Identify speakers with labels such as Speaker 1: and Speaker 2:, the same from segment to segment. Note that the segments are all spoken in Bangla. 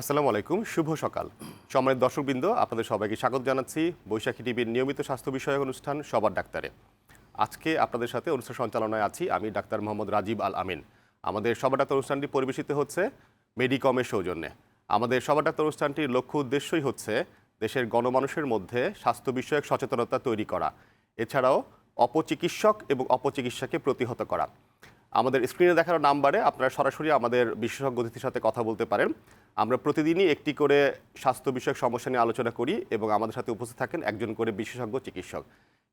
Speaker 1: আসসালামু আলাইকুম, শুভ সকাল। সম্মানিত দর্শকবৃন্দ, আপনাদের সবাইকে স্বাগত জানাচ্ছি বৈশাখী টিভির নিয়মিত স্বাস্থ্য বিষয়ক অনুষ্ঠান সবার ডাক্তারে। আজকে আপনাদের সাথে অনুষ্ঠান সঞ্চালনায় আছি আমি ডাক্তার মোহাম্মদ রাজীব আল আমিন। আমাদের সবার ডাক্তার অনুষ্ঠানটি পরিবেশিত হচ্ছে মেডিকমের সৌজন্যে। আমাদের সবার ডাক্তার অনুষ্ঠানটির লক্ষ্য উদ্দেশ্যই হচ্ছে দেশের গণমানুষের মধ্যে স্বাস্থ্য বিষয়ক সচেতনতা তৈরি করা, এছাড়াও অপচিকিৎসক এবং অপচিকিৎসাকে প্রতিহত করা। আমাদের স্ক্রিনে দেখানো নাম্বারে আপনারা সরাসরি আমাদের বিশেষজ্ঞ অতিথির সাথে কথা বলতে পারেন। আমরা প্রতিদিনই একটি করে স্বাস্থ্য বিষয়ক সমস্যা নিয়ে আলোচনা করি এবং আমাদের সাথে উপস্থিত থাকেন একজন করে বিশেষজ্ঞ চিকিৎসক।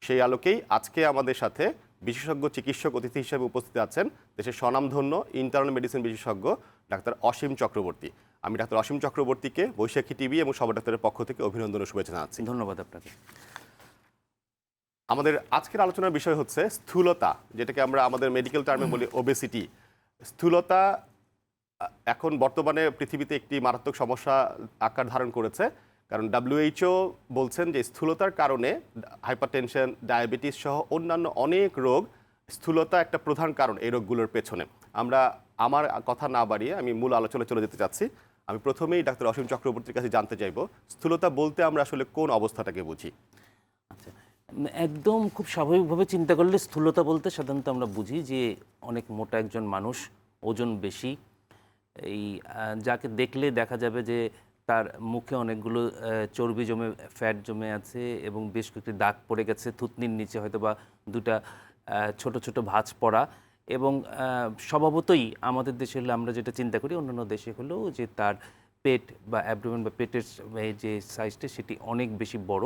Speaker 1: সেই আলোকেই আজকে আমাদের সাথে বিশেষজ্ঞ চিকিৎসক অতিথি হিসেবে উপস্থিত আছেন দেশের স্বনামধন্য ইন্টারনাল মেডিসিন বিশেষজ্ঞ ডাক্তার অসীম চক্রবর্তী। আমি ডাক্তার অসীম চক্রবর্তীকে বৈশাখী টিভি এবং সবার ডাক্তারের পক্ষ থেকে অভিনন্দন ও শুভেচ্ছা জানাচ্ছি।
Speaker 2: ধন্যবাদ আপনাকে।
Speaker 1: আমাদের আজকের আলোচনার বিষয় হচ্ছে স্থূলতা, যেটাকে আমরা আমাদের মেডিকেল টার্মে বলি ওবেসিটি স্থূলতা এখন বর্তমানে পৃথিবীতে একটি মারাত্মক সমস্যা আকার ধারণ করেছে। কারণ ডাব্লিউএইচও বলছেন যে স্থূলতার কারণে হাইপারটেনশন ডায়াবেটিস সহ অন্যান্য অনেক রোগ স্থূলতা একটা প্রধান কারণ এই রোগগুলোর পেছনে। আমরা আমার কথা না বাড়িয়ে আমি মূল আলোচনায় চলে যেতে চাচ্ছি। আমি প্রথমেই ডাক্তার অসীম চক্রবর্তীর কাছে জানতে চাইব, স্থূলতা বলতে আমরা আসলে কোন অবস্থাটাকে বুঝি?
Speaker 2: একদম খুব স্বাভাবিকভাবে চিন্তা করলে স্থূলতা বলতে সাধারণত আমরা বুঝি যে অনেক মোটা একজন মানুষ, ওজন বেশি। এই যাকে দেখলে দেখা যাবে যে তার মুখে অনেকগুলো চর্বি জমে ফ্যাট জমে আছে এবং বেশ কয়েকটি দাগ পড়ে গেছে, থুতনির নিচে হয়তো বা দুটা ছোট ছোট ভাঁজ পড়া এবং স্বভাবতই আমাদের দেশে হলে আমরা যেটা চিন্তা করি, অন্যান্য দেশে হলেও যে তার পেট বা অ্যাবডোমেন বা পেটের যে সাইজটা সেটি অনেক বেশি বড়।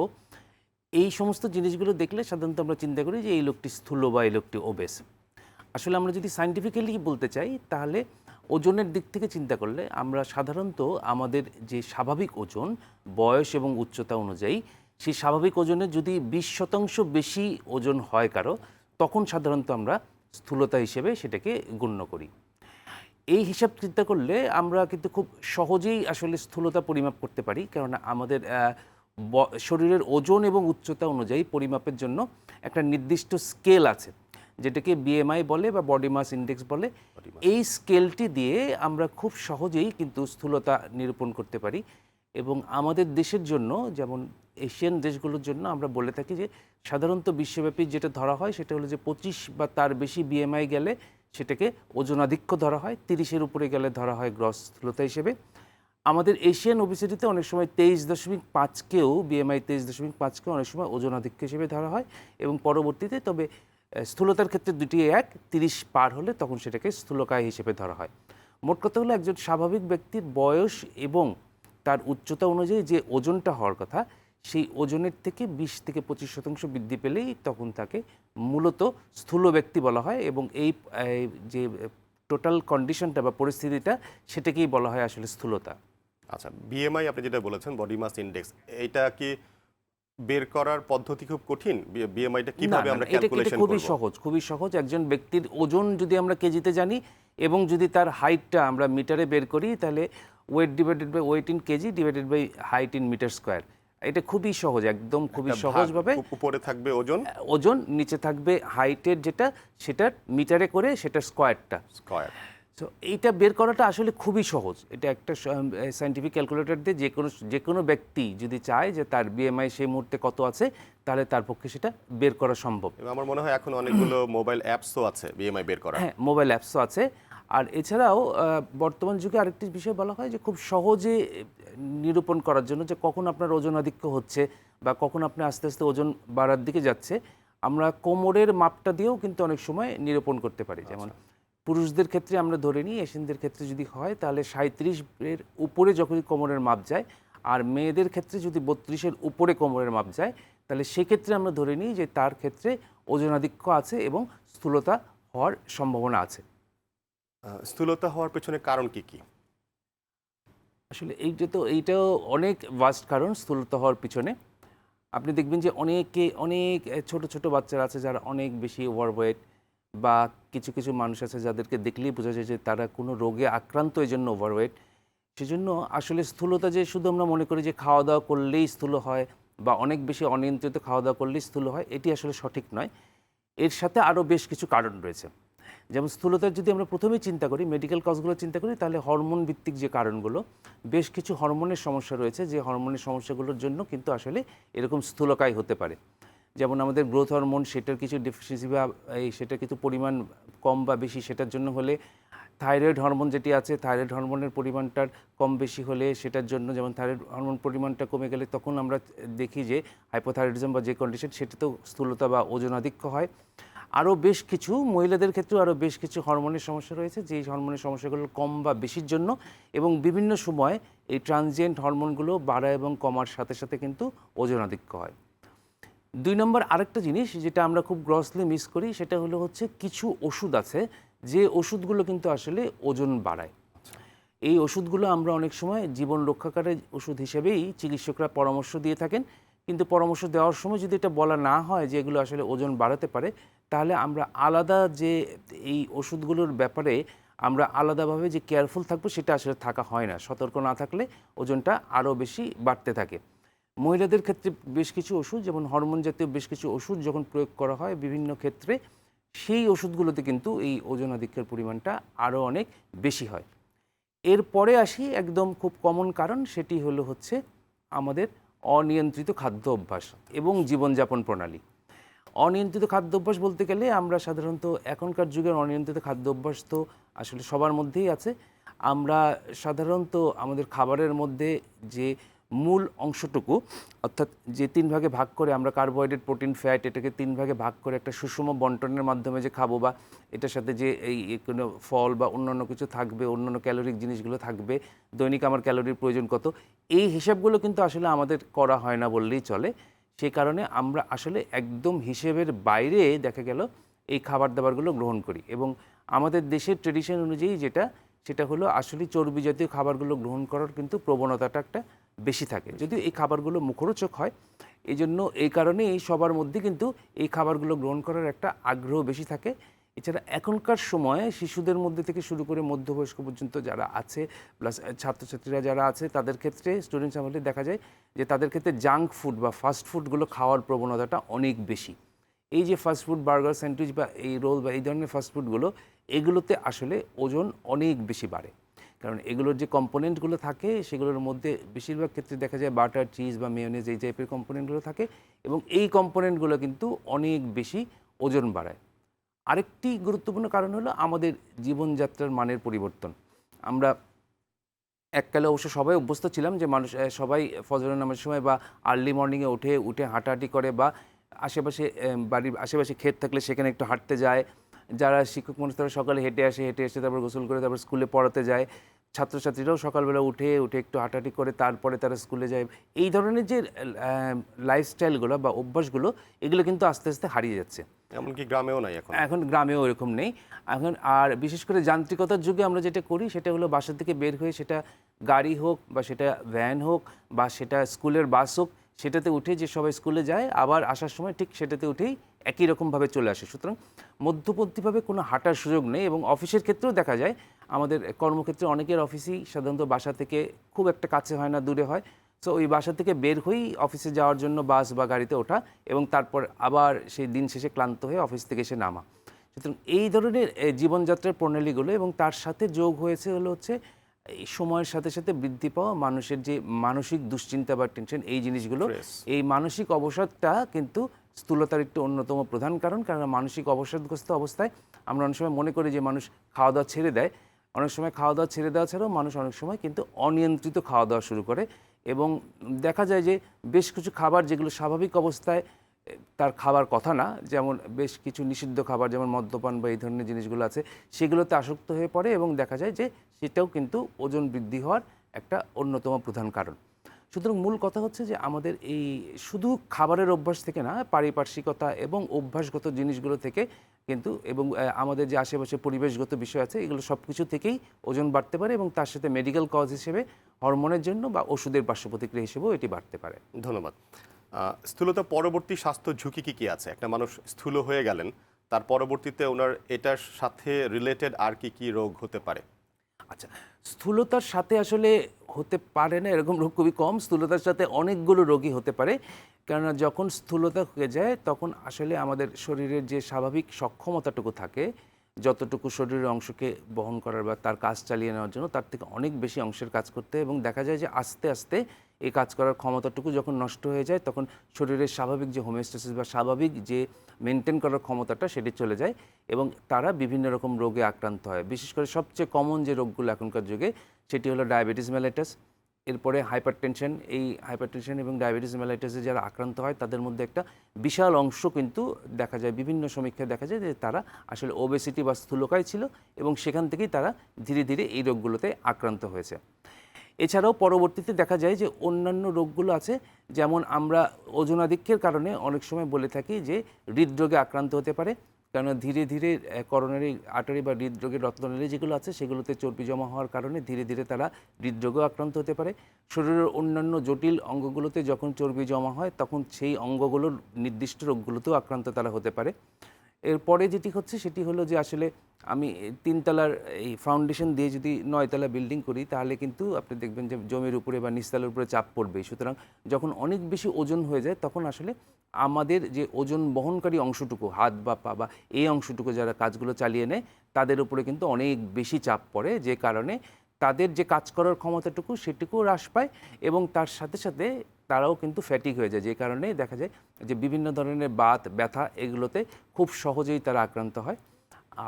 Speaker 2: এই সমস্ত জিনিসগুলো দেখলে সাধারণত আমরা চিন্তা করি যে এই লোকটি স্থূল বা এই লোকটি ওবেস আসলে আমরা যদি সাইন্টিফিক্যালি বলতে চাই, তাহলে ওজনের দিক থেকে চিন্তা করলে আমরা সাধারণত আমাদের যে স্বাভাবিক ওজন, বয়স এবং উচ্চতা অনুযায়ী, সেই স্বাভাবিক ওজনে যদি বিশ শতাংশ বেশি ওজন হয় কারও, তখন সাধারণত আমরা স্থূলতা হিসেবে সেটাকে গণ্য করি। এই হিসাব চিন্তা করলে আমরা কিন্তু খুব সহজেই আসলে স্থূলতা পরিমাপ করতে পারি, কেননা আমাদের শরীরের ওজন এবং উচ্চতা অনুযায়ী পরিমাপের জন্য একটা নির্দিষ্ট স্কেল আছে যেটাকে বিএমআই বলে বা বডি মাস ইন্ডেক্স বলে। এই স্কেলটি দিয়ে আমরা খুব সহজেই কিন্তু স্থূলতা নিরূপণ করতে পারি এবং আমাদের দেশের জন্য যেমন এশিয়ান দেশগুলোর জন্য আমরা বলে থাকি যে সাধারণত বিশ্বব্যাপী যেটা ধরা হয় সেটা হলো যে পঁচিশ বা তার বেশি বিএমআই গেলে সেটাকে ওজনাধিক্য ধরা হয় তিরিশের উপরে গেলে ধরা হয় গ্রস স্থূলতা হিসেবে। আমাদের এশিয়ান ওবিসিটিতে অনেক সময় তেইশ দশমিক পাঁচকেও বিএমআই তেইশ দশমিক পাঁচকেও অনেক সময় ওজনাধিক্য হিসেবে ধরা হয় এবং পরবর্তীতে তবে স্থূলতার ক্ষেত্রে দুটি এক, তিরিশ পার হলে তখন সেটাকে স্থূলকায় হিসেবে ধরা হয়। মোট কথা হলো একজন স্বাভাবিক ব্যক্তির বয়স এবং তার উচ্চতা অনুযায়ী যে ওজনটা হওয়ার কথা, সেই ওজনের থেকে বিশ থেকে পঁচিশ শতাংশ বৃদ্ধি পেলেই তখন তাকে মূলত স্থূল ব্যক্তি বলা হয় এবং এই যে টোটাল কন্ডিশনটা বা পরিস্থিতিটা সেটাকেই বলা হয় আসলে স্থূলতা।
Speaker 1: আচ্ছা বিএমআই আপনি যেটা বলেছেন বডি মাস ইন্ডেক্স এটা কি বের করার পদ্ধতি খুব কঠিন? বিএমআইটা কীভাবে আমরা ক্যালকুলেশন
Speaker 2: খুবই সহজ খুবই সহজ। একজন ব্যক্তির ওজন যদি আমরা কেজিতে জানি এবং যদি তার হাইটটা আমরা মিটারে বের করি তাহলে weight divided by weight in kg divided by height in metre square এটা খুবই সহজ একদম খুবই সহজভাবে
Speaker 1: উপরে থাকবে ওজন?
Speaker 2: ওজন নিচে থাকবে হাইটের যেটা সেটার মিটারে করে সেটার স্কোয়ারটা
Speaker 1: স্কয়ার
Speaker 2: তো এইটা বের করাটা আসলে খুবই সহজ। এটা একটা সাইন্টিফিক ক্যালকুলেটর দিয়ে যে কোনো যে কোনো ব্যক্তি যদি চায় যে তার বিএমআই সেই মুহূর্তে কত আছে তাহলে তার পক্ষে সেটা বের করা সম্ভব।
Speaker 1: আমার মনে হয় এখন অনেকগুলো মোবাইল অ্যাপসও আছে বিএমআই বের করা।
Speaker 2: হ্যাঁ মোবাইল অ্যাপসও আছে। আর এছাড়াও বর্তমান যুগে আরেকটি বিষয় বলা হয় যে খুব সহজে নিরূপণ করার জন্য যে কখন আপনার ওজন আধিক্য হচ্ছে বা কখন আপনি আস্তে আস্তে ওজন বাড়ার দিকে যাচ্ছে আমরা কোমরের মাপটা দিয়েও কিন্তু অনেক সময় নিরূপণ করতে পারি। যেমন পুরুষদের ক্ষেত্রে আমরা ধরে নিই এশিয়ানদের ক্ষেত্রে যদি হয় তাহলে সাঁত্রিশ এর উপরে যখনই কোমরের মাপ যায় আর মেয়েদের ক্ষেত্রে যদি বত্রিশের উপরে কোমরের মাপ যায় তাহলে সেক্ষেত্রে আমরা ধরে নিই যে তার ক্ষেত্রে ওজনাধিক্য আছে এবং স্থূলতা হওয়ার সম্ভাবনা আছে।
Speaker 1: স্থূলতা হওয়ার পেছনে কারণ কি কি?
Speaker 2: আসলে এইটা তো এইটাও অনেক ভাস্ট কারণ স্থূলতা হওয়ার পিছনে। আপনি দেখবেন যে অনেকে অনেক ছোট ছোট বাচ্চারা আছে যারা অনেক বেশি ওভারওয়েট বা কিছু কিছু মানুষ আছে যাদেরকে দেখলেই বোঝা যায় যে তারা কোনো রোগে আক্রান্ত এই জন্য ওভারওয়েট সেজন্য আসলে স্থূলতা যে শুধু আমরা মনে করি যে খাওয়া দাওয়া করলেই স্থূল হয় বা অনেক বেশি অনিয়ন্ত্রিত খাওয়া দাওয়া করলেই স্থূল হয়, এটি আসলে সঠিক নয়। এর সাথে আরও বেশ কিছু কারণ রয়েছে। যেমন স্থূলতার যদি আমরা প্রথমেই চিন্তা করি মেডিকেল কজগুলো চিন্তা করি, তাহলে হরমোন ভিত্তিক যে কারণগুলো, বেশ কিছু হরমোনের সমস্যা রয়েছে, যে হরমোনের সমস্যাগুলোর জন্য কিন্তু আসলে এরকম স্থূলকায় হতে পারে। যেমন আমাদের গ্রোথ হরমোন সেটার কিছু ডেফিসিয়েন্সি বা, এই সেটার কিছু পরিমাণ কম বা বেশি, সেটার জন্য হলে থাইরয়েড হরমোন যেটি আছে থাইরয়েড হরমোনের পরিমাণটার কম বেশি হলে সেটার জন্য যেমন থাইরয়েড হরমোন পরিমাণটা কমে গেলে তখন আমরা দেখি যে হাইপোথাইরয়েডিজম বা যে কন্ডিশন সেটাতেও স্থূলতা বা ওজনাধিক্য হয়। আরও বেশ কিছু মহিলাদের ক্ষেত্রেও আরও বেশ কিছু হরমোনের সমস্যা রয়েছে, যেই হরমোনের সমস্যাগুলো কম বা বেশির জন্য এবং বিভিন্ন সময় এই ট্রানজিয়েন্ট হরমোনগুলো বাড়া এবং কমার সাথে সাথে কিন্তু ওজনাধিক্য হয়। দুই নম্বর আরেকটা জিনিস যেটা আমরা খুব গ্রসলি মিস করি, সেটা হলো হচ্ছে কিছু ওষুধ আছে যে ওষুধগুলো কিন্তু আসলে ওজন বাড়ায়। এই ওষুধগুলো আমরা অনেক সময় জীবন রক্ষাকারী ওষুধ হিসেবেই চিকিৎসকরা পরামর্শ দিয়ে থাকেন। কিন্তু পরামর্শ দেওয়ার সময় যদি এটা বলা না হয় যে এগুলো আসলে ওজন বাড়াতে পারে, তাহলে আমরা আলাদা যে এই ওষুধগুলোর ব্যাপারে আমরা আলাদাভাবে যে কেয়ারফুল থাকব সেটা আসলে থাকা হয় না। সতর্ক না থাকলে ওজনটা আরও বেশি বাড়তে থাকে। মহিলাদের ক্ষেত্রে বেশ কিছু ওষুধ, যেমন হরমোন জাতীয় বেশ কিছু ওষুধ যখন প্রয়োগ করা হয় বিভিন্ন ক্ষেত্রে, সেই ওষুধগুলোতে কিন্তু এই ওজন আধিক্যের পরিমাণটা আরও অনেক বেশি হয়। এরপরে আসি একদম খুব কমন কারণ, সেটি হলো হচ্ছে আমাদের অনিয়ন্ত্রিত খাদ্য অভ্যাস এবং জীবনযাপন প্রণালী। অনিয়ন্ত্রিত খাদ্য অভ্যাস বলতে গেলে আমরা সাধারণত এখনকার যুগের অনিয়ন্ত্রিত খাদ্য অভ্যাস তো আসলে সবার মধ্যেই আছে। আমরা সাধারণত আমাদের খাবারের মধ্যে যে মূল অংশটুকু, অর্থাৎ যে তিন ভাগে ভাগ করে আমরা কার্বোহাইড্রেট প্রোটিন ফ্যাট এটাকে তিন ভাগে ভাগ করে একটা সুষম বন্টনের মাধ্যমে যে খাব বা এটার সাথে যে এই কোনো ফল বা অন্যান্য কিছু থাকবে, অন্যান্য ক্যালোরিক জিনিসগুলো থাকবে, দৈনিক আমার ক্যালোরির প্রয়োজন কত, এই হিসাবগুলো কিন্তু আসলে আমাদের করা হয় না বললেই চলে। সেই কারণে আমরা আসলে একদম হিসেবের বাইরে দেখা গেল এই খাবার দাবারগুলো গ্রহণ করি এবং আমাদের দেশের ট্রেডিশন অনুযায়ী যেটা, সেটা হলো আসলে চর্বি জাতীয় খাবারগুলো গ্রহণ করার কিন্তু প্রবণতাটা একটা বেশি থাকে। যদিও এই খাবারগুলো মুখরোচক হয় এই জন্য এই কারণে এই সবার মধ্যে কিন্তু এই খাবারগুলো গ্রহণ করার একটা আগ্রহ বেশি থাকে। এছাড়া এখনকার সময়ে শিশুদের মধ্যে থেকে শুরু করে মধ্যবয়স্ক পর্যন্ত যারা আছে প্লাস ছাত্রছাত্রীরা যারা আছে, তাদের ক্ষেত্রে স্টুডেন্টস আমাদের দেখা যায় যে তাদের ক্ষেত্রে জাঙ্ক ফুড বা ফাস্ট ফুডগুলো খাওয়ার প্রবণতাটা অনেক বেশি। এই যে ফাস্ট ফুড বার্গার স্যান্ডউইচ বা এই রোল বা এই ধরনের ফাস্ট ফুডগুলো এগুলোতে আসলে ওজন অনেক বেশি বাড়ে। কারণ এগুলোর যে কম্পোনেন্টগুলো থাকে, সেগুলোর মধ্যে বেশিরভাগ ক্ষেত্রে দেখা যায় বাটার, চিজ বা মেয়নিজ এই টাইপের কম্পোনেন্টগুলো থাকে এবং এই কম্পোনেন্টগুলো কিন্তু অনেক বেশি ওজন বাড়ায়। আরেকটি গুরুত্বপূর্ণ কারণ হলো আমাদের জীবনযাত্রার মানের পরিবর্তন। আমরা এককালে অবশ্য সবাই অভ্যস্ত ছিলাম যে মানুষ সবাই ফজরের নামের সময় বা আর্লি মর্নিংয়ে উঠে উঠে হাঁটাহাঁটি করে বা আশেপাশে বাড়ির আশেপাশে ক্ষেত থাকলে সেখানে একটু হাঁটতে যায়। যারা শিক্ষক মানুষ তারা সকালে হেঁটে আসে হেঁটে এসে তারপর গোসল করে তারপর স্কুলে পড়াতে যায়। ছাত্রছাত্রীরাও সকালবেলা উঠে উঠে একটু হাঁটাহাঁটি করে তারপরে তারা স্কুলে যায়। এই ধরনের যে লাইফস্টাইলগুলো বা অভ্যাসগুলো এগুলো কিন্তু আস্তে আস্তে হারিয়ে যাচ্ছে।
Speaker 1: এমনকি গ্রামেও নাই এখন।
Speaker 2: এখন গ্রামেও এরকম নেই। এখন আর বিশেষ করে যান্ত্রিকতার যুগে আমরা যেটা করি সেটা হলো বাসা থেকে বের হয়ে সেটা গাড়ি হোক বা সেটা ভ্যান হোক বা সেটা স্কুলের বাস হোক সেটাতে উঠে যে সবাই স্কুলে যায় আবার আসার সময় ঠিক সেটাতে উঠেই একই রকমভাবে চলে আসে। সুতরাং মধ্যবর্তীভাবে কোনো হাঁটার সুযোগ নেই এবং অফিসের ক্ষেত্রেও দেখা যায়, আমাদের কর্মক্ষেত্রে অনেকের অফিসই সাধারণত বাসা থেকে খুব একটা কাছে হয় না, দূরে হয়। সো ওই বাসা থেকে বের হয়েই অফিসে যাওয়ার জন্য বাস বা গাড়িতে ওঠা এবং তারপর আবার সেই দিন শেষে ক্লান্ত হয়ে অফিস থেকে এসে নামা। সুতরাং এই ধরনের জীবনযাত্রার প্রণালীগুলো এবং তার সাথে যোগ হয়েছে হলো হচ্ছে এই সময়ের সাথে সাথে বৃদ্ধি পাওয়া মানুষের যে মানসিক দুশ্চিন্তা বা টেনশন এই জিনিসগুলো এই মানসিক অবসাদটা কিন্তু স্থূলতার একটি অন্যতম প্রধান কারণ। কারণ মানসিক অবসাদগ্রস্ত অবস্থায় আমরা অনেক সময় মনে করি যে মানুষ খাওয়া দাওয়া ছেড়ে দেয়। অনেক সময় খাওয়া দাওয়া ছেড়ে দেওয়া ছাড়াও মানুষ অনেক সময় কিন্তু অনিয়ন্ত্রিত খাওয়া দাওয়া শুরু করে এবং দেখা যায় যে বেশ কিছু খাবার যেগুলো স্বাভাবিক অবস্থায় তার খাবার কথা না যেমন বেশ কিছু নিষিদ্ধ খাবার যেমন মদ্যপান বা এই ধরনের জিনিসগুলো আছে সেগুলোতে আসক্ত হয়ে পড়ে এবং দেখা যায় যে সেটাও কিন্তু ওজন বৃদ্ধি হওয়ার একটা অন্যতম প্রধান কারণ। সুতরাং মূল কথা হচ্ছে যে আমাদের এই শুধু খাবারের অভ্যাস থেকে না, পারিপার্শ্বিকতা এবং অভ্যাসগত জিনিসগুলো থেকে কিন্তু এবং আমাদের যে আশেপাশে পরিবেশগত বিষয় আছে, এগুলো সব কিছু থেকেই ওজন বাড়তে পারে এবং তার সাথে মেডিকেল কজ হিসেবে হরমোনের জন্য বা ওষুধের পার্শ্ব প্রতিক্রিয়া হিসেবেও এটি বাড়তে পারে।
Speaker 1: ধন্যবাদ। স্থূলতা পরবর্তী স্বাস্থ্য ঝুঁকি কী কী আছে? একটা মানুষ স্থূল হয়ে গেলেন, তার পরবর্তীতে ওনার এটার সাথে রিলেটেড আর কি কি রোগ হতে পারে?
Speaker 2: আচ্ছা স্থূলতার সাথে আসলে হতে পারে না, এরকম রোগ খুবই কম, স্থূলতার সাথে অনেকগুলো রোগী হতে পারে। কেননা যখন স্থূলতা হয়ে যায়, তখন আসলে আমাদের শরীরের যে স্বাভাবিক সক্ষমতাটুকু থাকে, যতটুকু শরীরের অংশকে বহন করার বা তার কাজ চালিয়ে নেওয়ার জন্য, তার থেকে অনেক বেশি অংশের কাজ করতে এবং দেখা যায় যে আস্তে আস্তে এই কাজ করার ক্ষমতাটুকু যখন নষ্ট হয়ে যায়, তখন শরীরের স্বাভাবিক যে হোমিওস্টেসিস বা স্বাভাবিক যে মেনটেন করার ক্ষমতাটা সেটি চলে যায় এবং তারা বিভিন্ন রকম রোগে আক্রান্ত হয়। বিশেষ করে সবচেয়ে কমন যে রোগগুলো এখনকার যুগে, সেটি হলো ডায়াবেটিস মেলাইটাস এরপরে হাইপার টেনশন এই হাইপার টেনশন এবং ডায়াবেটিস মেলাইটাসে যারা আক্রান্ত হয়, তাদের মধ্যে একটা বিশাল অংশ কিন্তু দেখা যায়, বিভিন্ন সমীক্ষায় দেখা যায় যে তারা আসলে ওবেসিটি বা স্থূলকায় ছিল এবং সেখান থেকেই তারা ধীরে ধীরে এই রোগগুলোতে আক্রান্ত হয়েছে। এছাড়াও পরবর্তীতে দেখা যায় যে অন্যান্য রোগগুলো আছে, যেমন আমরা ওজনাধিক্যের কারণে অনেক সময় বলে থাকি যে হৃদরোগে আক্রান্ত হতে পারে। কেননা ধীরে ধীরে করোনারি আটারি বা হৃদরোগের রত্ননালী যেগুলো আছে, সেগুলোতে চর্বি জমা হওয়ার কারণে ধীরে ধীরে তারা হৃদরোগেও আক্রান্ত হতে পারে। শরীরের অন্যান্য জটিল অঙ্গগুলোতে যখন চর্বি জমা হয়, তখন সেই অঙ্গগুলোর নির্দিষ্ট রোগগুলোতেও আক্রান্ত তারা হতে পারে। এরপরে যেটি হচ্ছে সেটি হলো যে আসলে আমি তিনতলার এই ফাউন্ডেশন দিয়ে যদি নয়তলা বিল্ডিং করি, তাহলে কিন্তু আপনি দেখবেন যে জমির উপরে বা নিচতলার উপরে চাপ পড়বে সুতরাং যখন অনেক বেশি ওজন হয়ে যায়, তখন আসলে আমাদের যে ওজন বহনকারী অংশটুকু, হাত বা পা বা এই অংশটুকু যারা কাজগুলো চালিয়ে নেয়, তাদের উপরে কিন্তু অনেক বেশি চাপ পড়ে, যে কারণে তাদের যে কাজ করার ক্ষমতাটুকু সেটুকুও হ্রাস পায় এবং তার সাথে সাথে তারাও কিন্তু ফ্যাটিক হয়ে যায়। যে কারণে দেখা যায় যে বিভিন্ন ধরনের বাত, ব্যথা এগুলোতে খুব সহজেই তারা আক্রান্ত হয়।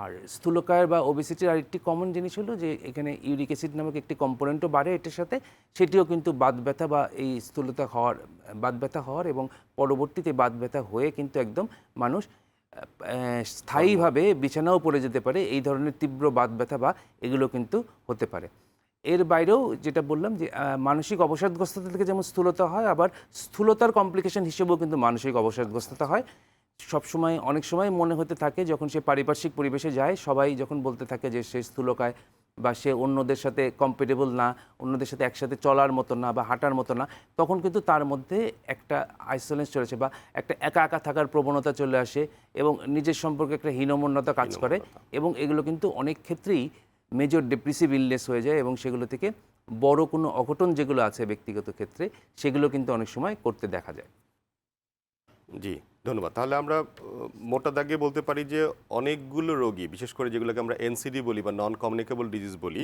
Speaker 2: আর স্থূলকায়ের বা ওবেসিটির আরেকটি কমন জিনিস হলো যে এখানে ইউরিক অ্যাসিড নামক একটি কম্পোনেন্টও বাড়ে, এটার সাথে সেটিও কিন্তু বাত ব্যথা বা এই স্থূলতা হওয়ার, বাত ব্যথা হওয়ার এবং পরবর্তীতে বাত ব্যথা হয়ে কিন্তু একদম মানুষ স্থায়ীভাবে বিছানাও পড়ে যেতে পারে। এই ধরনের তীব্র বাত ব্যথা বা এগুলো কিন্তু হতে পারে। এর বাইরেও যেটা বললাম যে মানসিক অবসাদগ্রস্ততা থেকে যেমন স্থূলতা হয় আবার স্থূলতার কমপ্লিকেশন হিসেবেও কিন্তু মানসিক অবসাদগ্রস্ততা হয়। সবসময় অনেক সময় মনে হতে থাকে যখন সে পারিপার্শ্বিক পরিবেশে যায় সবাই যখন বলতে থাকে যে সে স্থূলকায় বা সে অন্যদের সাথে কম্পেটেবল না অন্যদের সাথে একসাথে চলার মতো না বা হাঁটার মতো না তখন কিন্তু তার মধ্যে একটা আইসোলেন্স চলেছে বা একটা একা একা থাকার প্রবণতা চলে আসে এবং নিজের সম্পর্কে একটা হীনমন্যতা কাজ করে এবং এগুলো কিন্তু অনেক ক্ষেত্রেই মেজর ডিপ্রেসিভ ইলনেস হয়ে যায় এবং সেগুলো থেকে বড় কোনো অঘটন যেগুলো আছে ব্যক্তিগত ক্ষেত্রে সেগুলো কিন্তু অনেক সময় করতে দেখা যায়।
Speaker 1: জি ধন্যবাদ। তাহলে আমরা মোটা দাগে বলতে পারি যে অনেকগুলো রোগী বিশেষ করে যেগুলোকে আমরা এনসিডি বলি বা নন কমিউনিকেবল ডিজিজ বলি।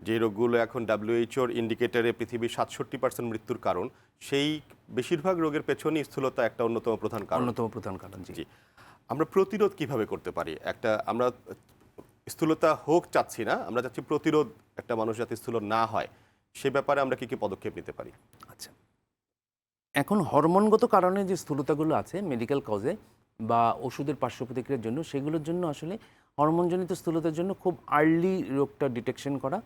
Speaker 1: যে রোগগুলো এখন ডাব্লিউএইচওর ইন্ডিকেটারে পৃথিবীর সাতষট্টি পার্সেন্ট মৃত্যুর কারণ সেই বেশিরভাগ রোগের পেছনেই স্থূলতা একটা অন্যতম প্রধান কারণ।
Speaker 2: অন্যতম প্রধান কারণ জি।
Speaker 1: জি আমরা প্রতিরোধ কীভাবে করতে পারি? একটা আমরা স্থূলতা হোক চাচ্ছি না, আমরা চাচ্ছি প্রতিরোধ একটা মানুষ যাতে স্থূল না হয়, সে ব্যাপারে আমরা কি কি পদক্ষেপ নিতে পারি?
Speaker 2: আচ্ছা। এখন হরমোনগত কারণে যে স্থূলতাগুলো আছে মেডিকেল কজে বা ওষুধের পার্শ্ব প্রতিক্রিয়ার জন্য, সেগুলোর জন্য আসলে হরমোনজনিত স্থূলতার জন্য খুব আর্লি রোগটা ডিটেকশন করা।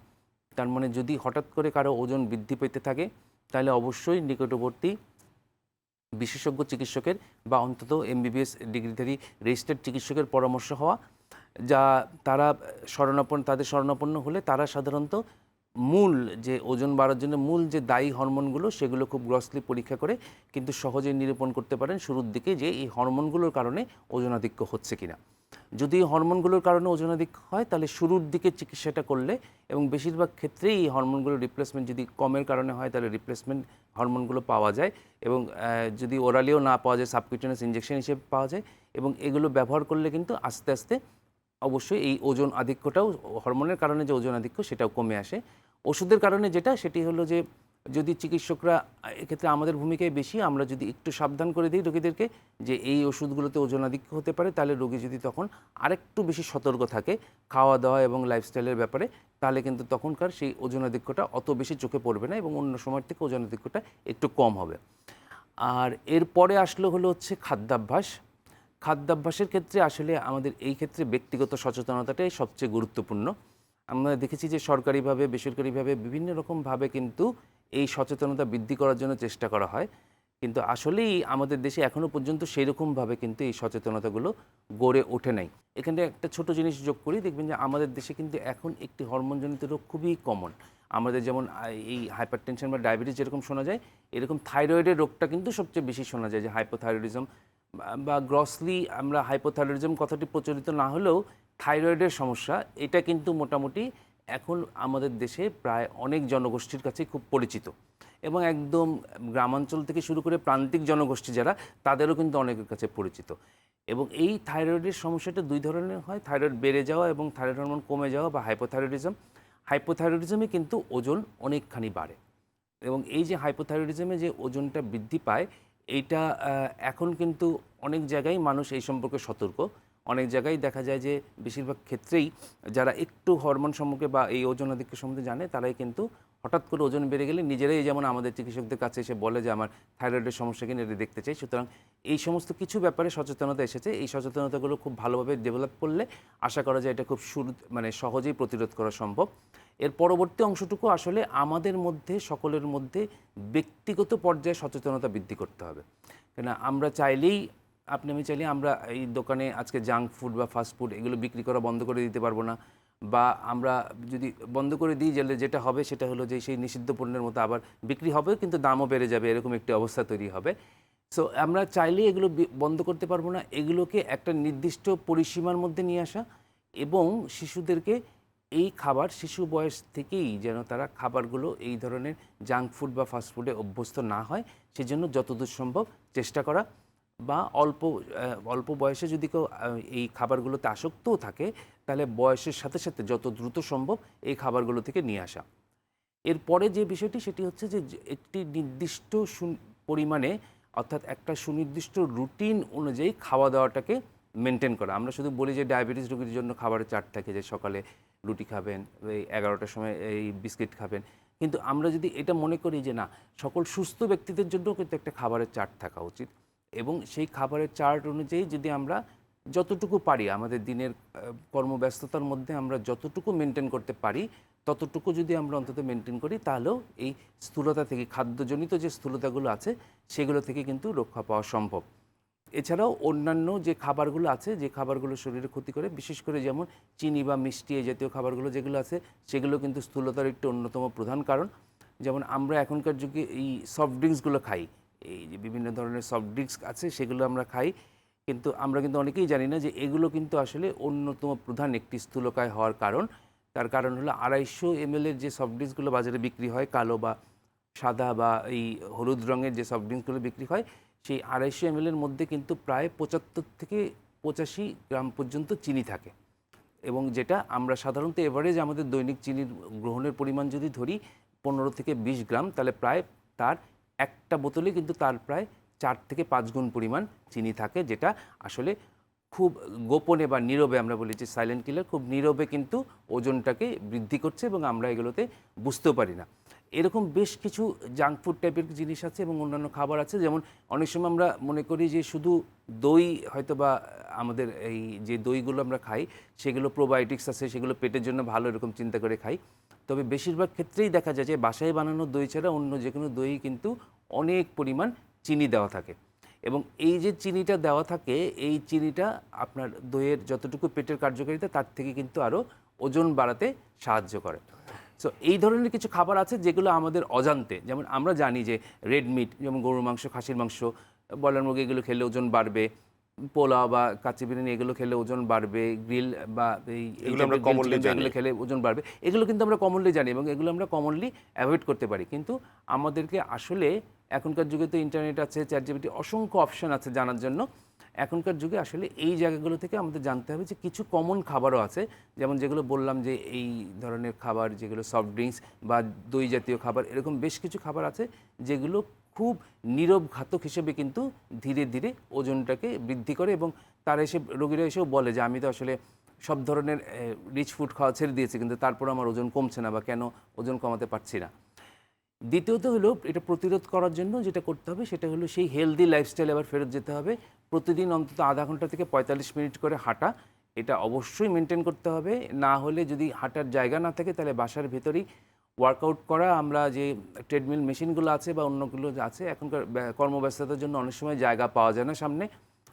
Speaker 2: তার মানে যদি হঠাৎ করে কারও ওজন বৃদ্ধি পেতে থাকে, তাহলে অবশ্যই নিকটবর্তী বিশেষজ্ঞ চিকিৎসকের বা অন্তত এমবিবিএস ডিগ্রিধারী রেজিস্টার্ড চিকিৎসকের পরামর্শ হওয়া যা তারা শরণাপন্ন তাদের শরণাপন্ন হলে তারা সাধারণত মূল যে ওজন বাড়ার জন্য মূল যে দায়ী হরমোনগুলো সেগুলো খুব গ্রসলি পরীক্ষা করে কিন্তু সহজেই নিরূপণ করতে পারেন শুরুর দিকে যে এই হরমোনগুলোর কারণে ওজনাধিক্য হচ্ছে কিনা। যদি এই হরমোনগুলোর কারণে ওজনাধিক্য হয়, তাহলে শুরুর দিকে চিকিৎসাটা করলে এবং বেশিরভাগ ক্ষেত্রেই এই হরমোনগুলোর রিপ্লেসমেন্ট যদি কমের কারণে হয়, তাহলে রিপ্লেসমেন্ট হরমোনগুলো পাওয়া যায় এবং যদি ওরালিও না পাওয়া যায় সাবকিউটেনাস ইঞ্জেকশন হিসেবে পাওয়া যায় এবং এগুলো ব্যবহার করলে কিন্তু আস্তে আস্তে অবশ্যই এই ওজন আধিক্যটাও, হরমোনের কারণে যে ওজন আধিক্য সেটাও কমে আসে। ওষুধের কারণে যেটা, সেটি হলো যে যদি চিকিৎসকরা, এক্ষেত্রে আমাদের ভূমিকায় বেশি, আমরা যদি একটু সাবধান করে দিই রোগীদেরকে যে এই ওষুধগুলোতে ওজন আধিক্য হতে পারে, তাহলে রোগী যদি তখন আরেকটু বেশি সতর্ক থাকে খাওয়া দাওয়া এবং লাইফস্টাইলের ব্যাপারে, তাহলে কিন্তু তখনকার সেই ওজন আধিক্যটা অত বেশি চোখে পড়বে না এবং অন্য সময়ের থেকে ওজন আধিক্যটা একটু কম হবে। আর এরপরে আসলো হলো হচ্ছে খাদ্যাভ্যাস। খাদ্যাভ্যাসের ক্ষেত্রে আসলে আমাদের এই ক্ষেত্রে ব্যক্তিগত সচেতনতাটাই সবচেয়ে গুরুত্বপূর্ণ। আমরা দেখেছি যে সরকারিভাবে, বেসরকারিভাবে বিভিন্ন রকমভাবে কিন্তু এই সচেতনতা বৃদ্ধি করার জন্য চেষ্টা করা হয়। কিন্তু আসলেই আমাদের দেশে এখনও পর্যন্ত সেই রকমভাবে কিন্তু এই সচেতনতাগুলো গড়ে ওঠে নাই। এখানে একটা ছোট জিনিস যোগ করি, দেখবেন যে আমাদের দেশে কিন্তু এখন একটি হরমোনজনিত রোগ খুবই কমন। আমাদের যেমন এই হাইপার টেনশন বা ডায়াবেটিস যেরকম শোনা যায়, এরকম থাইরয়েডের রোগটা কিন্তু সবচেয়ে বেশি শোনা যায় যে হাইপোথাইরয়েডিজম বা গ্রসলি আমরা হাইপোথাইরয়েডিজম কথাটি প্রচলিত না হলেও থাইরয়েডের সমস্যা, এটা কিন্তু মোটামুটি এখন আমাদের দেশে প্রায় অনেক জনগোষ্ঠীর কাছে খুব পরিচিত। এবং একদম গ্রামাঞ্চল থেকে শুরু করে প্রান্তিক জনগোষ্ঠী যারা, তাদেরও কিন্তু অনেকের কাছে পরিচিত। এবং এই থাইরয়েডের সমস্যাটা দুই ধরনের হয় থাইরয়েড বেড়ে যাওয়া এবং থাইরয়েড হরমোন কমে যাওয়া বা হাইপোথাইরয়েডিজম হাইপোথাইরয়েডিজমে কিন্তু ওজন অনেকখানি বাড়ে। এবং এই যে হাইপোথাইরয়েডিজমে যে ওজনটা বৃদ্ধি পায় এইটা এখন কিন্তু অনেক জায়গায় মানুষ এই সম্পর্কে সতর্ক। অনেক জায়গায় দেখা যায় যে বেশিরভাগ ক্ষেত্রেই যারা একটু হরমোন সম্পর্কে বা এই ওজন আধিক্য সম্বন্ধে জানে, তারাই কিন্তু হঠাৎ করে ওজন বেড়ে গেলে নিজেরাই যেমন আমাদের চিকিৎসকদের কাছে এসে বলে যে, আমার থাইরয়েডের সমস্যা কিনা? এটা দেখতে চাই। সুতরাং এই সমস্ত কিছু ব্যাপারে সচেতনতা এসেছে। এই সচেতনতাগুলো খুব ভালোভাবে ডেভেলপ করলে আশা করা যায় এটা খুব শুরু মানে সহজেই প্রতিরোধ করা সম্ভব। এর পরবর্তী অংশটুকু আসলে আমাদের মধ্যে, সকলের মধ্যে ব্যক্তিগত পর্যায়ে সচেতনতা বৃদ্ধি করতে হবে। কেন আমরা চাইলেই, আপনি আমি চাইলে আমরা এই দোকানে আজকে জাঙ্ক ফুড বা ফাস্ট ফুড এগুলো বিক্রি করা বন্ধ করে দিতে পারব না। বা আমরা যদি বন্ধ করে দিই গেলে যেটা হবে সেটা হলো যে সেই নিষিদ্ধ পণ্যের মতো আবার বিক্রি হবে, কিন্তু দামও বেড়ে যাবে, এরকম একটি অবস্থা তৈরি হবে। সো আমরা চাইলে এগুলো বন্ধ করতে পারব না। এগুলোকে একটা নির্দিষ্ট পরিসীমার মধ্যে নিয়ে আসা এবং শিশুদেরকে এই খাবার শিশু বয়স থেকেই যেন তারা খাবারগুলো এই ধরনের জাঙ্ক ফুড বা ফাস্ট ফুডে অভ্যস্ত না হয়, সেজন্য যতদূর সম্ভব চেষ্টা করা বা অল্প অল্প বয়সে যদি কেউ এই খাবারগুলোতে আসক্তও থাকে, তাহলে বয়সের সাথে সাথে যত দ্রুত সম্ভব এই খাবারগুলো থেকে নিয়ে আসা। এরপরে যে বিষয়টি, সেটি হচ্ছে যে একটি নির্দিষ্ট পরিমাণে অর্থাৎ একটা সুনির্দিষ্ট রুটিন অনুযায়ী খাওয়া দাওয়াটাকে মেনটেন করা। আমরা শুধু বলি যে ডায়াবেটিস রোগীর জন্য খাবারের চার্ট থাকে যে সকালে রুটি খাবেন, এই এগারোটার সময় এই বিস্কিট খাবেন। কিন্তু আমরা যদি এটা মনে করি যে না, সকল সুস্থ ব্যক্তিদের জন্য কিন্তু একটা খাবারের চার্ট থাকা উচিত। এবং সেই খাবারের চার্ট অনুযায়ী যদি আমরা যতটুকু পারি, আমাদের দিনের কর্মব্যস্ততার মধ্যে আমরা যতটুকু মেনটেন করতে পারি, ততটুকু যদি আমরা অন্তত মেনটেন করি, তাহলেও এই স্থূলতা থেকে, খাদ্যজনিত যে স্থূলতাগুলো আছে, সেগুলো থেকে কিন্তু রক্ষা পাওয়া সম্ভব। এছাড়াও অন্যান্য যে খাবারগুলো আছে, যে খাবারগুলো শরীরে ক্ষতি করে, বিশেষ করে যেমন চিনি বা মিষ্টি এই জাতীয় খাবারগুলো যেগুলো আছে, সেগুলো কিন্তু স্থূলতার একটি অন্যতম প্রধান কারণ। যেমন আমরা এখনকার যুগে এই সফট ড্রিঙ্কসগুলো খাই, এই যে বিভিন্ন ধরনের সফট ড্রিঙ্কস আছে, সেগুলো আমরা খাই। কিন্তু আমরা কিন্তু অনেকেই জানি না যে এগুলো কিন্তু আসলে অন্যতম প্রধান একটি স্থূলকায় হওয়ার কারণ। তার কারণ হলো আড়াইশো এমএলের যে সফট ড্রিঙ্কসগুলো বাজারে বিক্রি হয়, কালো বা সাদা বা এই হলুদ রঙের যে সফট ড্রিঙ্কসগুলো বিক্রি হয় সেই আড়াইশো এমএলের মধ্যে কিন্তু প্রায় পঁচাত্তর থেকে পঁচাশি গ্রাম পর্যন্ত চিনি থাকে। এবং যেটা আমরা সাধারণত এভারেজ আমাদের দৈনিক চিনির গ্রহণের পরিমাণ যদি ধরি, পনেরো থেকে বিশ গ্রাম, তাহলে প্রায় তার একটা বোতলে কিন্তু তার প্রায় চার থেকে পাঁচ গুণ পরিমাণ চিনি থাকে, যেটা আসলে খুব গোপনে বা নীরবে আমরা বলি যে সাইলেন্ট কিলার খুব নীরবে কিন্তু ওজনটাকে বৃদ্ধি করছে এবং আমরা এগুলোতে বুঝতেও পারি না। এরকম বেশ কিছু জাঙ্ক ফুড টাইপের জিনিস আছে এবং অন্যান্য খাবার আছে। যেমন অনেক সময় আমরা মনে করি যে শুধু দই হয়তো বা আমাদের এই যে দইগুলো আমরা খাই, সেগুলো প্রোবায়োটিক্স আছে, সেগুলো পেটের জন্য ভালো এরকম চিন্তা করে খাই। তবে বেশিরভাগ ক্ষেত্রেই দেখা যায় যে বাসায় বানানো দই ছাড়া অন্য যে কোনো দই কিন্তু অনেক পরিমাণ চিনি দেওয়া থাকে। এবং এই যে চিনিটা দেওয়া থাকে, এই চিনিটা আপনার দইয়ের যতটুকু পেটের কার্যকারিতা তার থেকে কিন্তু আরও ওজন বাড়াতে সাহায্য করে। সো এই ধরনের কিছু খাবার আছে যেগুলো আমাদের অজান্তে। যেমন আমরা জানি যে রেড মিট যেমন গরুর মাংস খাসির মাংস বয়লার মুরগি এগুলো খেলে ওজন বাড়বে। পোলাও বা কাচি বিরিয়ানি এগুলো খেলে ওজন বাড়বে। গ্রিল বা
Speaker 1: এগুলো
Speaker 2: খেলে ওজন বাড়বে। এগুলো কিন্তু আমরা কমনলি জানি এবং এগুলো আমরা কমনলি অ্যাভয়েড করতে পারি। কিন্তু আমাদেরকে আসলে এখনকার যুগে তো ইন্টারনেট আছে চ্যাট জিপিটি অসংখ্য অপশন আছে জানার জন্য। এখনকার যুগে আসলে এই জায়গাগুলো থেকে আমাদের জানতে হবে যে কিছু কমন খাবারও আছে। যেমন যেগুলো বললাম যে এই ধরনের খাবার, যেগুলো সফট ড্রিঙ্কস বা দই জাতীয় খাবার, এরকম বেশ কিছু খাবার আছে যেগুলো খুব নীরব ঘাতক হিসেবে কিন্তু ধীরে ধীরে ওজনটাকে বৃদ্ধি করে এবং তারা এসে, রোগীরা এসেও বলে যে আমি তো আসলে সব ধরনের রিচ ফুড খাওয়া ছেড়ে দিয়েছি, কিন্তু তারপর আমার ওজন কমছে না বা কেন ওজন কমাতে পারছি না। দ্বিতীয়ত হলো এটা প্রতিরোধ করার জন্য যেটা করতে হবে সেটা হলো সেই হেলদি লাইফস্টাইল আবার ফেরত যেতে হবে। প্রতিদিন অন্তত আধা ঘণ্টা থেকে পঁয়তাল্লিশ মিনিট করে হাঁটা, এটা অবশ্যই মেনটেন করতে হবে। না হলে যদি হাঁটার জায়গা না থাকে তাহলে বাসার ভেতরেই ওয়ার্কআউট করা, আমরা যে ট্রেডমিল মেশিনগুলো আছে বা অন্যগুলো আছে, এখনকার ব্যা- কর্মব্যস্ততার জন্য অনেক সময় জায়গা পাওয়া যায় না সামনে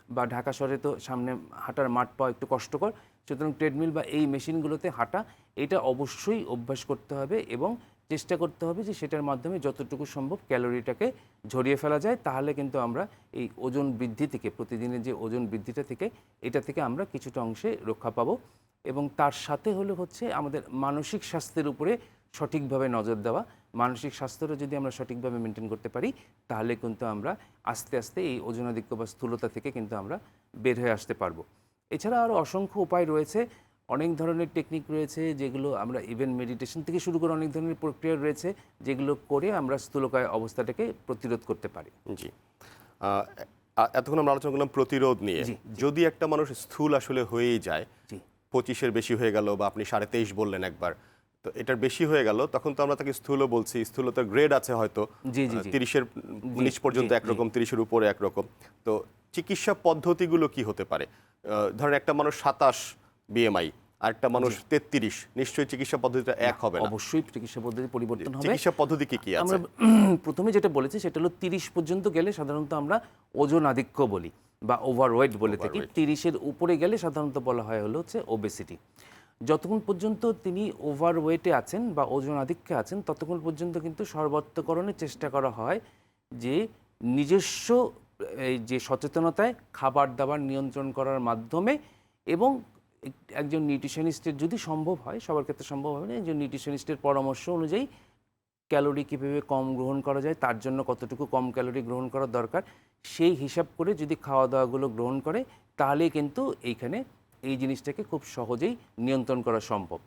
Speaker 2: বা ঢাকা শহরে তো সামনে হাঁটার মাঠ পাওয়া একটু কষ্টকর। সুতরাং ট্রেডমিল বা এই মেশিনগুলোতে হাঁটা, এটা অবশ্যই অভ্যাস করতে হবে এবং চেষ্টা করতে হবে যে সেটার মাধ্যমে যতটুকু সম্ভব ক্যালোরিটাকে ঝরিয়ে ফেলা যায়, তাহলে কিন্তু আমরা এই ওজন বৃদ্ধি থেকে, প্রতিদিনের যে ওজন বৃদ্ধিটা থেকে, এটা থেকে আমরা কিছুটা অংশে রক্ষা পাবো। এবং তার সাথে হলো হচ্ছে আমাদের মানসিক স্বাস্থ্যের উপরে সঠিকভাবে নজর দেওয়া। মানসিক স্বাস্থ্যটা যদি আমরা সঠিকভাবে মেনটেন করতে পারি, তাহলে কিন্তু আমরা আস্তে আস্তে এই ওজনাধিক্য বা স্থূলতা থেকে কিন্তু আমরা বের হয়ে আসতে পারব। এছাড়া আরও অসংখ্য উপায় রয়েছে। অনেক ধরনের টেকনিক রয়েছে যেগুলো আমরা ইভেন মেডিটেশন থেকে শুরু করে অনেক ধরনের প্রক্রিয়া রয়েছে যেগুলো করে আমরা স্থূলকায় অবস্থাটাকে প্রতিরোধ করতে পারি।
Speaker 1: জি। এতক্ষণ আমরা আলোচনা করলাম প্রতিরোধ নিয়ে। যদি একটা মানুষ স্থূল আসলে হয়েই যায় পঁচিশের বেশি হয়ে গেল বা আপনি সাড়ে তেইশ বললেন একবার তো এটার বেশি হয়ে গেল তখন তো আমরা তাকে স্থূল বলছি স্থূলতার গ্রেড আছে হয়তো
Speaker 2: জি, জি, জি।
Speaker 1: তিরিশের নিচ পর্যন্ত একরকম তিরিশের উপরে একরকম। তো চিকিৎসা পদ্ধতিগুলো কি হতে পারে? ধরেন একটা মানুষ সাতাশ বিএমআই আরেকটা মানুষ তেত্রিশ নিশ্চয়ই চিকিৎসা পদ্ধতিটা এক হবে
Speaker 2: অবশ্যই চিকিৎসা পদ্ধতি পরিবর্তন হবে।
Speaker 1: চিকিৎসা পদ্ধতি কি কি আছে?
Speaker 2: আমরা প্রথমে যেটা বলেছি সেটা হলো তিরিশ পর্যন্ত গেলে সাধারণত আমরা ওজন আধিক্য বলি বা ওভারওয়েট বলে থাকি। তিরিশের উপরে গেলে সাধারণত বলা হয় হলো হচ্ছে ওবেসিটি যতক্ষণ পর্যন্ত তিনি ওভারওয়েটে আছেন বা ওজন আধিক্যে আছেন ততক্ষণ পর্যন্ত কিন্তু সর্বাত্মকরণের চেষ্টা করা হয় যে নিজস্ব এই যে সচেতনতায় খাবার দাবার নিয়ন্ত্রণ করার মাধ্যমে এবং একজন নিউট্রিশনিস্টের যদি সম্ভব হয়, সবার ক্ষেত্রে সম্ভব হবে না, একজন নিউট্রিশনিস্টের পরামর্শ অনুযায়ী ক্যালোরি কীভাবে কম গ্রহণ করা যায়, তার জন্য কতটুকু কম ক্যালোরি গ্রহণ করা দরকার, সেই হিসাব করে যদি খাওয়া দাওয়াগুলো গ্রহণ করে তাহলেই কিন্তু এইখানে এই জিনিসটাকে খুব সহজেই নিয়ন্ত্রণ করা সম্ভব।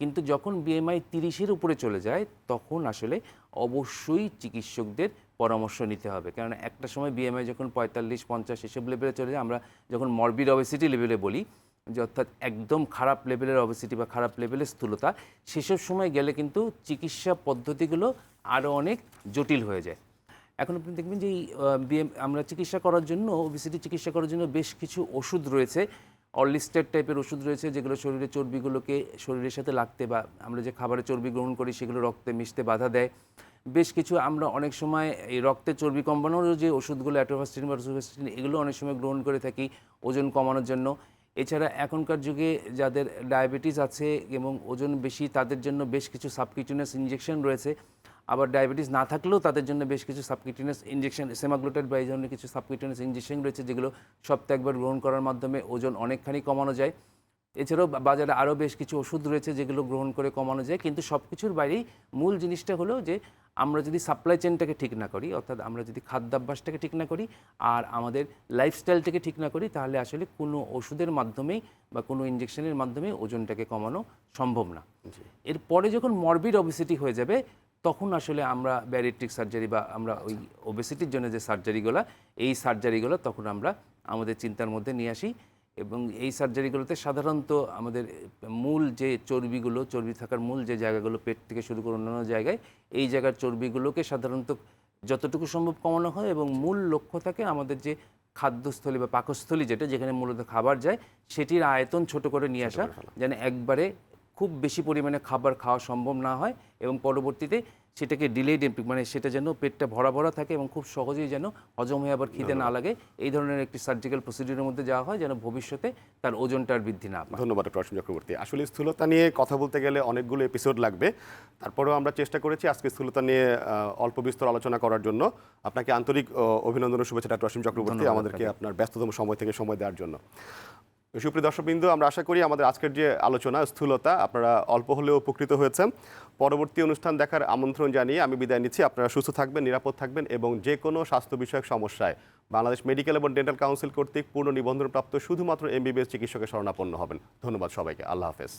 Speaker 2: কিন্তু যখন বিএমআই তিরিশের উপরে চলে যায়, তখন আসলে অবশ্যই চিকিৎসকদের পরামর্শ নিতে হবে। কারণ একটা সময় বিএমআই যখন পঁয়তাল্লিশ, পঞ্চাশ এসব লেভেলে চলে যায়, আমরা যখন মরবিড অবেসিটি লেভেলে বলি যে অর্থাৎ একদম খারাপ লেভেলের অবেসিটি বা খারাপ লেভেলের স্থূলতা, সেসব সময় গেলে কিন্তু চিকিৎসা পদ্ধতিগুলো আরও অনেক জটিল হয়ে যায়। এখন আপনি দেখবেন যে এই বিএম, আমরা চিকিৎসা করার জন্য ওবিসিটি চিকিৎসা করার জন্য বেশ কিছু ওষুধ রয়েছে। অলিস্টেড টাইপের ওষুধ রয়েছে, যেগুলো শরীরে চর্বিগুলোকে শরীরের সাথে লাগতে বা আমরা যে খাবারে চর্বি গ্রহণ করি, সেগুলো রক্তে মিশতে বাধা দেয়। বেশ কিছু আমরা অনেক সময় এই রক্তে চর্বি কমানোর যে ওষুধগুলো অ্যাটোভাস্টিন বা রোসুভাস্টিন এগুলো অনেক সময় গ্রহণ করে থাকি ওজন কমানোর জন্য। এছাড়া এখনকার যুগে যাদের ডায়াবেটিস আছে এবং ওজন বেশি, তাদের জন্য বেশ কিছু সাবকিউটিনাস ইঞ্জেকশন রয়েছে। আবার ডায়াবেটিস না থাকলেও তাদের জন্য বেশ কিছু সাবকিউটিনাস ইঞ্জেকশন সেমাগ্লুটাইড বা এই ধরনের কিছু সাবকিউটিনাস ইঞ্জেকশন রয়েছে, যেগুলো সপ্তাহে একবার গ্রহণ করার মাধ্যমে ওজন অনেকখানি কমানো যায়। এছাড়াও বাজারে আরও বেশ কিছু ওষুধ রয়েছে যেগুলো গ্রহণ করে কমানো যায়। কিন্তু সব কিছুর বাইরেই মূল জিনিসটা হলো যে আমরা যদি সাপ্লাই চেনটাকে ঠিক না করি অর্থাৎ আমরা যদি খাদ্যাভ্যাসটাকে ঠিক না করি আর আমাদের লাইফস্টাইলটাকে ঠিক না করি তাহলে আসলে কোনো ওষুধের মাধ্যমেই বা কোনো ইঞ্জেকশনের মাধ্যমে ওজনটাকে কমানো সম্ভব না। এরপরে যখন মরবিড অবেসিটি হয়ে যাবে তখন আসলে আমরা ব্যারিট্রিক সার্জারি বা আমরা ওই ওবেসিটির জন্য যে সার্জারিগুলো এই সার্জারিগুলো তখন আমরা আমাদের চিন্তার মধ্যে নিয়ে আসি। এবং এই সার্জারিগুলোতে সাধারণত আমাদের মূল যে চর্বিগুলো চর্বি থাকার মূল যে জায়গাগুলো পেট থেকে শুরু করে অন্যান্য জায়গায় এই জায়গার চর্বিগুলোকে সাধারণত যতটুকু সম্ভব কমানো হয় এবং মূল লক্ষ্য থাকে আমাদের যে খাদ্যস্থলী বা পাকস্থলী যেটা যেখানে মূলত খাবার যায় সেটির আয়তন ছোট করে নিয়ে আসা যেন একবারে খুব বেশি পরিমাণে খাবার খাওয়া সম্ভব না হয় এবং পরবর্তীতে সেটাকে ডিলেড মানে সেটা যেন পেটটা ভরা ভরা থাকে এবং খুব সহজেই যেন হজম হয়ে আবার খিদে না লাগে। এই ধরনের একটি সার্জিক্যাল প্রসিডিউরের মধ্যে যাওয়া হয় যেন ভবিষ্যতে তার ওজনটার বৃদ্ধি না পায়।
Speaker 1: ধন্যবাদ অসীম চক্রবর্তী। আসলে স্থূলতা নিয়ে কথা বলতে গেলে অনেকগুলো এপিসোড লাগবে। তারপরেও আমরা চেষ্টা করেছি আজকে স্থূলতা নিয়ে অল্প বিস্তর আলোচনা করার জন্য। আপনাকে আন্তরিক অভিনন্দন ও শুভেচ্ছা ডক্টর অসীম চক্রবর্তী আমাদেরকে আপনার ব্যস্ততম সময় থেকে সময় দেওয়ার জন্য। সুপ্রিয় দর্শকবৃন্দ, আমরা আশা করি আমাদের আজকের যে আলোচনা, স্থূলতা, আপনারা অল্প হলেও উপকৃত হয়েছেন। পরবর্তী অনুষ্ঠান দেখার আমন্ত্রণ জানিয়ে আমি বিদায় নিচ্ছি। আপনারা সুস্থ থাকবেন, নিরাপদ থাকবেন এবং যে কোনো স্বাস্থ্য বিষয়ক সমস্যায় বাংলাদেশ মেডিকেল এবং ডেন্টাল কাউন্সিল কর্তৃক পূর্ণ নিবন্ধনপ্রাপ্ত শুধুমাত্র এমবিবিএস চিকিৎসকের শরণাপন্ন হবেন। ধন্যবাদ সবাইকে। আল্লাহ হাফেজ।